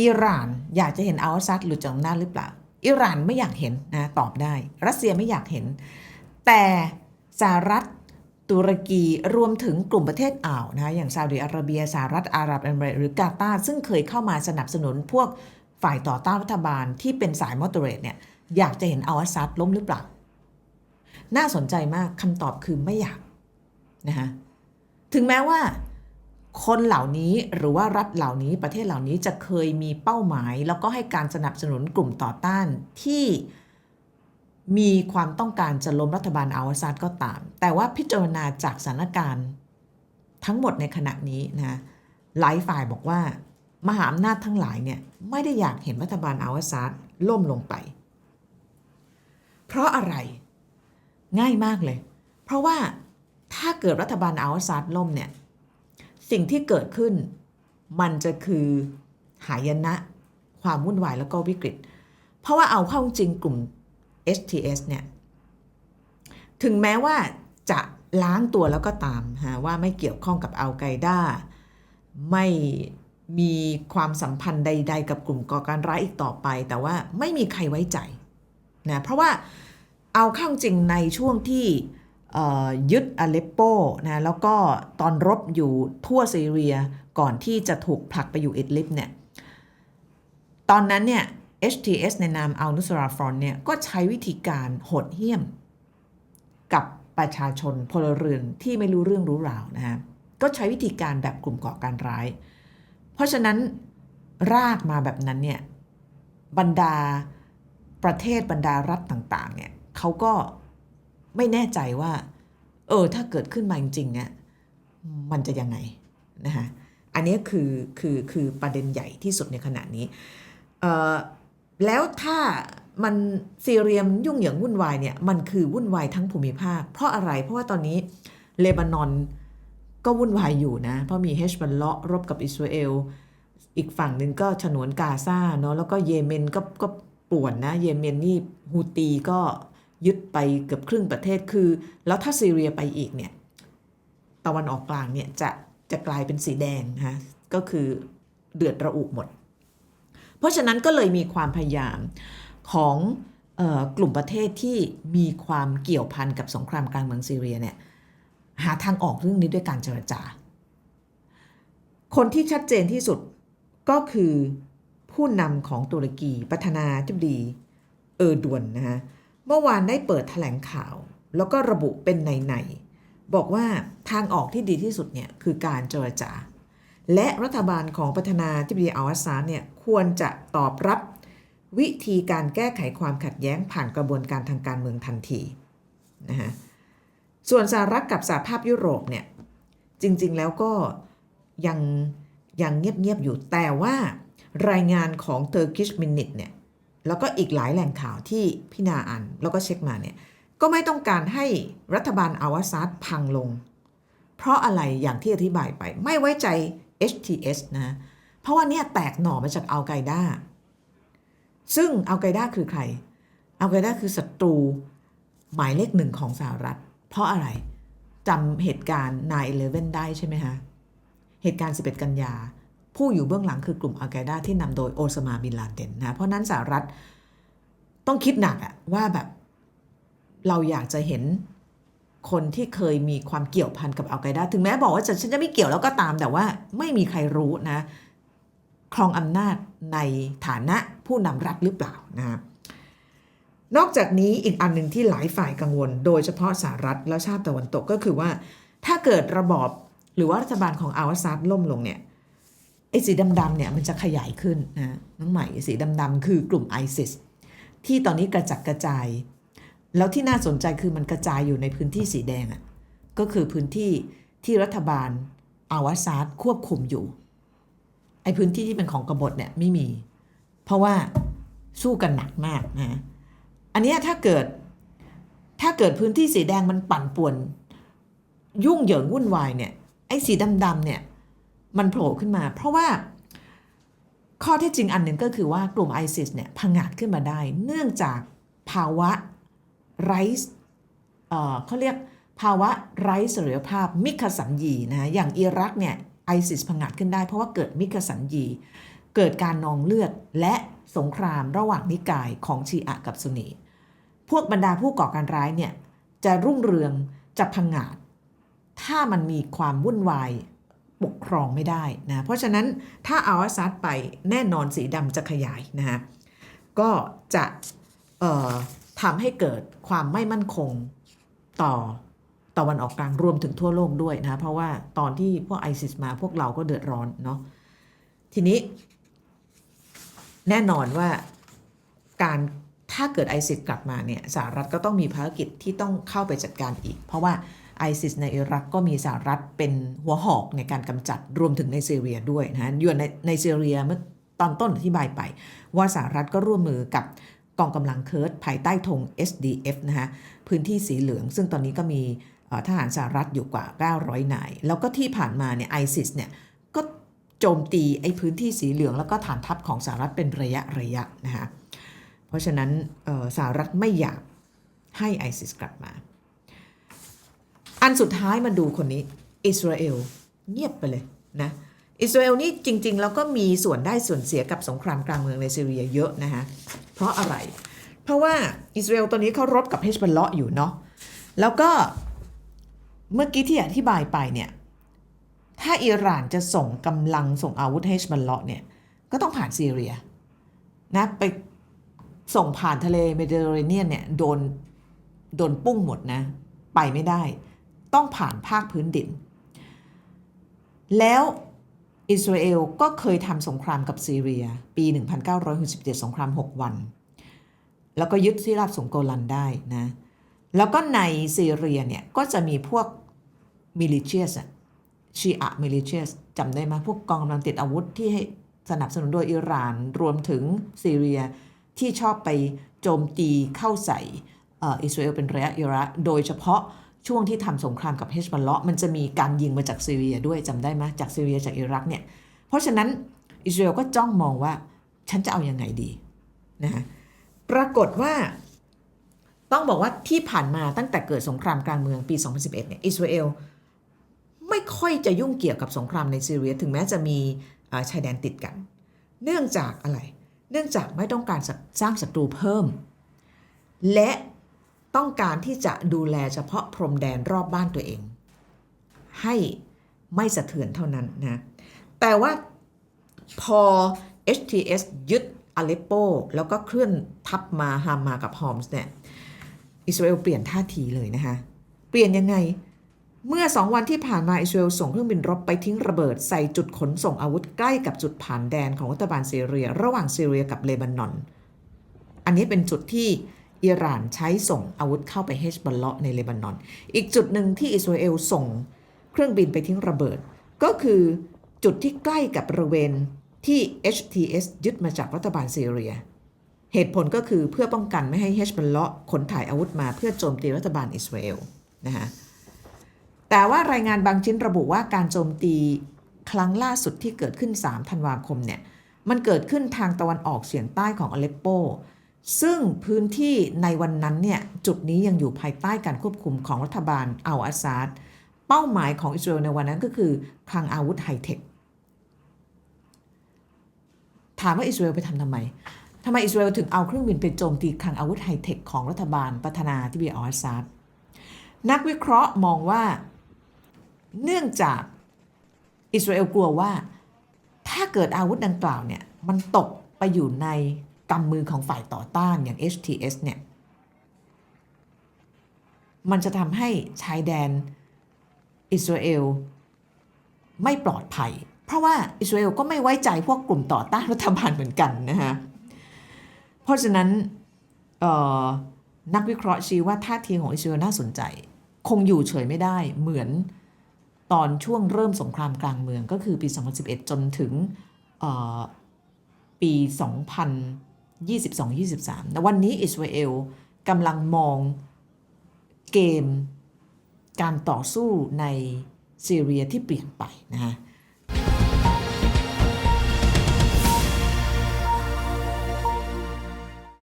อิหร่านอยากจะเห็นอัลซัดหลุดจากอำนาจหรือเปล่า อิหร่านไม่อยากเห็นนะตอบได้ รัสเซียไม่อยากเห็น แต่สหรัฐตุรกีรวมถึงกลุ่มประเทศอ่าวนะอย่างซาอุดิอาระเบียสหรัฐอาหรับเอมิเรตหรือกาตาร์ซึ่งเคยเข้ามาสนับสนุนพวกฝ่ายต่อต้านรัฐบาลที่เป็นสายมอเตอร์เรตเนี่ยอยากจะเห็นอัลซัดล้มหรือเปล่า น่าสนใจมากคำตอบคือไม่อยากนะคะถึงแม้ว่า คนเหล่านี้หรือว่ารัฐเหล่านี้ประเทศเหล่านี้จะเคยมีเป้าหมาย แล้วก็ให้การสนับสนุนกลุ่มต่อต้านที่มีความต้องการจะล้มรัฐบาลอัลอาดก็ตาม แต่ว่าพิจารณาจากสถานการณ์ทั้งหมดในขณะนี้นะหลายฝ่ายบอกว่ามหาอำนาจทั้งหลายเนี่ยไม่ได้อยากเห็นรัฐบาลอัลอาดล่มลงไป เพราะอะไรง่ายมากเลย เพราะว่าถ้าเกิดรัฐบาลอัลอาดล่มเนี่ย สิ่งที่เกิดขึ้น มันจะคือหายนะ ความวุ่นวายแล้วก็วิกฤต เพราะว่าเอาเข้าจริงกลุ่ม STS เนี่ย ถึงแม้ว่าจะล้างตัวแล้วก็ตามฮะว่าไม่เกี่ยวข้องกับอัลไกด้าไม่มีความสัมพันธ์ใด ๆ กับกลุ่มก่อการร้ายอีกต่อไป แต่ว่าไม่มีใครไว้ใจนะเพราะว่าเอาเข้าจริงในช่วงที่ ยึดอเลปโปนะแล้วก็ตอนรบอยู่ทั่วซีเรียก่อนที่จะถูกผลักไปอยู่อิดลิบเนี่ยตอนนั้นเนี่ย HTS ในนามอัลนุสราฟรอนเนี่ยก็ใช้วิธีการโหดเหี้ยม กับประชาชนพลเรือนที่ไม่รู้เรื่องรู้ราวนะฮะก็ใช้วิธีการแบบกลุ่มก่อการร้าย เพราะฉะนั้นรากมาแบบนั้นเนี่ยบรรดาประเทศบรรดารัฐต่างๆเนี่ยเขาก็ ไม่แน่ใจว่า เออ ถ้าเกิดขึ้นมาจริงๆเนี่ยมันจะยังไงนะคะอันนี้คือคือคือประเด็นใหญ่ที่สุดในขณะนี้แล้วถ้ามันซีเรียมยุ่งเหยิงวุ่นวายเนี่ยมันคือวุ่นวายทั้งภูมิภาค เพราะอะไรเพราะว่าตอนนี้เลบานอนก็วุ่นวายอยู่นะ เพราะมีเฮชบัลเลาะรบกับอิสราเอล อีกฝั่งหนึ่งก็ฉนวนกาซาเนาะแล้วก็เยเมนก็ก็ป่วนนะ เยเมนนี่ฮูตีก็ ยึดไปเกือบครึ่งประเทศคือ แล้วถ้าซีเรียไปอีกเนี่ยตะวันออกกลางเนี่ยจะจะกลายเป็นสีแดงฮะก็คือเดือดระอุหมด เพราะฉะนั้นก็เลยมีความพยายามของออกลุ่มประเทศที่มีความเกี่ยวพันกับสงครามกลางเมืองซีเรียเนี่ยหาทางออกเรื่องนี้ด้วยการเจรจา คนที่ชัดเจนที่สุดก็คือผู้นำของตุรกีประธานาธิบดีเออร์ดวนนะฮะ เมื่อวานได้เปิดถแถลงข่าว แล้วก็ระบุเป็นในๆบอกว่าทางออกที่ดีที่สุดเนี่ยคือการเจรจา และรัฐบาลของประธานาธิบดีอัลอาซาเนี่ยควรจะตอบรับวิธีการแก้ไขความขัดแย้งผ่านกระบวนการทางการเมืองทันทีนะฮะส่วนสหรัฐกับสหภาพยุโรปเนี่ยจริงๆแล้วก็ยังยังเงียบๆอยู่แต่ว่ารายงานของ Turkish Minute เนี่ย แล้วก็อีกหลายแหล่งข่าวที่พี่นาอ่านแล้วก็เช็คมาเนี่ยก็ไม่ต้องการให้รัฐบาลอาวาซัดพังลง เพราะอะไรอย่างที่อธิบายไปไม่ไว้ใจ HTS นะเพราะว่าเนี่ยแตกหน่อมาจากอัลไกด้าซึ่งอัลไกด้าคือใครอัลไกด้าคือศัตรูหมายเลขหนึ่งของสหรัฐ เพราะอะไรจำเหตุการณ์9-11ได้ใช่ไหมคะเหตุการณ์ 11 กันยา ผู้อยู่เบื้องหลังคือกลุ่มอัลไกด้าที่นำโดยโอซามาบินลาเดนนะเพราะนั้นสหรัฐต้องคิดหนักอะว่าแบบเราอยากจะเห็นคนที่เคยมีความเกี่ยวพันกับอัลไกด้าถึงแม้บอกว่าฉันจะไม่เกี่ยวแล้วก็ตามแต่ว่าไม่มีใครรู้นะครองอำนาจในฐานะผู้นำรัฐหรือเปล่านะนอกจากนี้อีกอันหนึ่งที่หลายฝ่ายกังวล โดยเฉพาะสหรัฐและชาติตะวันตกก็คือว่า ถ้าเกิดระบอบหรือว่ารัฐบาลของอัลอาซัดล่มลงเนี่ย ไอ้สีดำๆเนี่ยมันจะขยายขึ้นนะน้องใหม่สีดำๆคือกลุ่มไอซิสที่ตอนนี้กระจัดกระจาย แล้วที่น่าสนใจคือมันกระจายอยู่ในพื้นที่สีแดงอะ่ะก็คือพื้นที่ที่รัฐบาลอาวาซาดควบคุมอยู่ไอ้พื้นที่ที่เป็นของกบฏเนี่ยไม่มี เพราะว่าสู้กันหนักมากนะอันนี้ถ้าเกิดถ้าเกิดพื้นที่สีแดงมันปั่นป่วน ยุ่งเหยิงวุ่นวายเนี่ยไอ้สีดำๆเนี่ย มันโผล่ขึ้นมา เพราะว่าข้อเท็จจริงอันหนึ่งก็คือว่ากลุ่มไอซิสเนี่ยพังงาดขึ้นมาได้ เนื่องจากภาวะไร้เขาเรียกภาวะไร้เสรีภาพมิคสัญญีนะอย่างอิรักเนี่ยไอซิสพังงาดขึ้นได้ เพราะว่าเกิดมิคสัญญี เกิดการนองเลือดและสงครามระหว่างนิกายของชีอะกับซุนี พวกบรรดาผู้ก่อการร้ายเนี่ยจะรุ่งเรืองจะพังงาดถ้ามันมีความวุ่นวาย ปกครองไม่ได้นะเพราะฉะนั้นถ้าเอาอาซัดไปแน่นอนสีดำจะขยายนะฮะก็จะทำให้เกิดความไม่มั่นคงต่อตะวันออกกลางรวมถึงทั่วโลกด้วยนะเพราะว่าตอนที่พวกไอซิสมาพวกเราก็เดือดร้อนเนาะทีนี้ แน่นอนว่าการถ้าเกิดไอซิสกลับมาเนี่ยสหรัฐก็ต้องมีภารกิจที่ต้องเข้าไปจัดการอีก เพราะว่า ไอซิสในอิรักก็มีสหรัฐเป็นหัวหอกในการกำจัดรวมถึงในซีเรียด้วยนะอยู่ในในซีเรียเมื่อตอนต้นอธิบายไป ว่าสหรัฐก็ร่วมมือกับกองกำลังเคิร์ดภายใต้ธง SDF นะฮะพื้นที่สีเหลือง ซึ่งตอนนี้ก็มีทหารสหรัฐอยู่กว่า 900 นาย แล้วก็ที่ผ่านมาเนี่ยไอซิสเนี่ยก็โจมตีไอ้พื้นที่สีเหลือง แล้วก็ฐานทัพของสหรัฐเป็นระยะระยะนะฮะเพราะฉะนั้นเออสหรัฐไม่อยากให้ไอซิสกลับมา อันสุดท้ายมาดูคนนี้ อิสราเอลเงียบไปเลยนะอิสราเอลนี่จริง ๆ แล้วก็มีส่วนได้ส่วนเสียกับสงครามกลางเมืองในซีเรียเยอะนะฮะเพราะอะไร เพราะว่าอิสราเอลตอนนี้เขารบกับเฮชบัลเลาะอยู่เนาะแล้วก็เมื่อกี้ที่อธิบายไปเนี่ยถ้าอิหร่านจะส่งกำลังส่งอาวุธเฮชบัลเลาะเนี่ยก็ต้องผ่านซีเรียนะไปส่งผ่านทะเลเมดิเตอร์เรเนียนเนี่ยโดนโดนปุ้งหมดนะ ไปไม่ได้ ต้องผ่านภาคพื้นดิน แล้วอิสราเอลก็เคยทำสงครามกับซีเรีย ปี 1967 สงคราม 6 วัน แล้วก็ยึดที่ราบสูงโกลันได้นะ แล้วก็ในซีเรียเนี่ย ก็จะมีพวกมิลิเชียสชีอะมิลิเชียสจำได้ไหมพวกกองกำลังติดอาวุธที่ให้สนับสนุนโดยอิหร่านรวมถึงซีเรียที่ชอบไปโจมตีเข้าใส่อิสราเอลเป็นระยะระยะโดยเฉพาะ ช่วงที่ทำสงครามกับเฮชบัลเลาะมันจะมีการยิงมาจากซีเรียด้วยจำได้ไหมจากซีเรียจากอิรักเนี่ย เพราะฉะนั้นอิสราเอลก็จ้องมองว่าฉันจะเอาอยัางไงดีนะฮะปรากฏว่าต้องบอกว่าที่ผ่านมาตั้งแต่เกิดสงครามกลางเมืองปี 2011 เนี่ยอิสราเอลไม่ค่อยจะยุ่งเกี่ยวกับสงครามในซีเรียถึงแม้จะมีชายแดนติดกัน เนื่องจากอะไร เนื่องจากไม่ต้องการสร้างศัตรูเพิ่ม และ ต้องการที่จะดูแลเฉพาะพรมแดนรอบบ้านตัวเอง ให้ไม่สะเทือนเท่านั้นนะ แต่ว่าพอ HTS ยึดอเลปโปแล้วก็เคลื่อนทัพมาฮามากับฮอมส์เนี่ยอิสราเอลเปลี่ยนท่าทีเลยนะคะ เปลี่ยนยังไงเมื่อสองวันที่ผ่านมาอิสราเอลส่งเครื่องบินรบไปทิ้งระเบิดใส่จุดขนส่งอาวุธใกล้กับจุดผ่านแดนของรัฐบาลซีเรีย ระหว่างซีเรียกับเลบานอน อันนี้เป็นจุดที่ อิหร่านใช้ส่งอาวุธเข้าไปเฮชบัลเลาะในเลบานอน อีกจุดหนึ่งที่อิสราเอลส่งเครื่องบินไปทิ้งระเบิด ก็คือจุดที่ใกล้กับบริเวณที่ HTS ยึดมาจากรัฐบาลซีเรีย เหตุผลก็คือเพื่อป้องกันไม่ให้เฮชบัลเลาะขนถ่ายอาวุธมาเพื่อโจมตีรัฐบาลอิสราเอลนะคะแต่ว่ารายงานบางชิ้นระบุว่าการโจมตีครั้งล่าสุดที่เกิดขึ้น 3 ธันวาคมเนี่ย มันเกิดขึ้นทางตะวันออกเฉียงใต้ของอเลปโป ซึ่งพื้นที่ในวันนั้นเนี่ยจุดนี้ยังอยู่ภายใต้การควบคุมของรัฐบาลอัลอาซาดเป้าหมายของอิสราเอลในวันนั้นก็คือคลังอาวุธไฮเทคถามว่าอิสราเอลไปทำทำไมทำไมอิสราเอลถึงเอาเครื่องบินไปโจมตีคลังอาวุธไฮเทคของรัฐบาลประธานาธิบดีอัลอาซาดนักวิเคราะห์มองว่าเนื่องจากอิสราเอลกลัวว่า ถ้าเกิดอาวุธดังกล่าวเนี่ยมันตกไปอยู่ใน กำมือของฝ่ายต่อต้านอย่าง HTS เนี่ยมันจะทำให้ชายแดนอิสราเอลไม่ปลอดภัย เพราะว่าอิสราเอลก็ไม่ไว้ใจพวกกลุ่มต่อต้านรัฐบาลเหมือนกันนะฮะเพราะฉะนั้นนักวิเคราะห์ชี้ว่าท่าทีของอิสราเอลน่าสนใจ คงอยู่เฉยไม่ได้เหมือนตอนช่วงเริ่มสงครามกลางเมืองก็คือปี 2011 จนถึงเอ่ อปี2022-23แต่วันนี้อิสราเอลกำลังมองเกมการต่อสู้ในซีเรียที่เปลี่ยนไปนะฮะ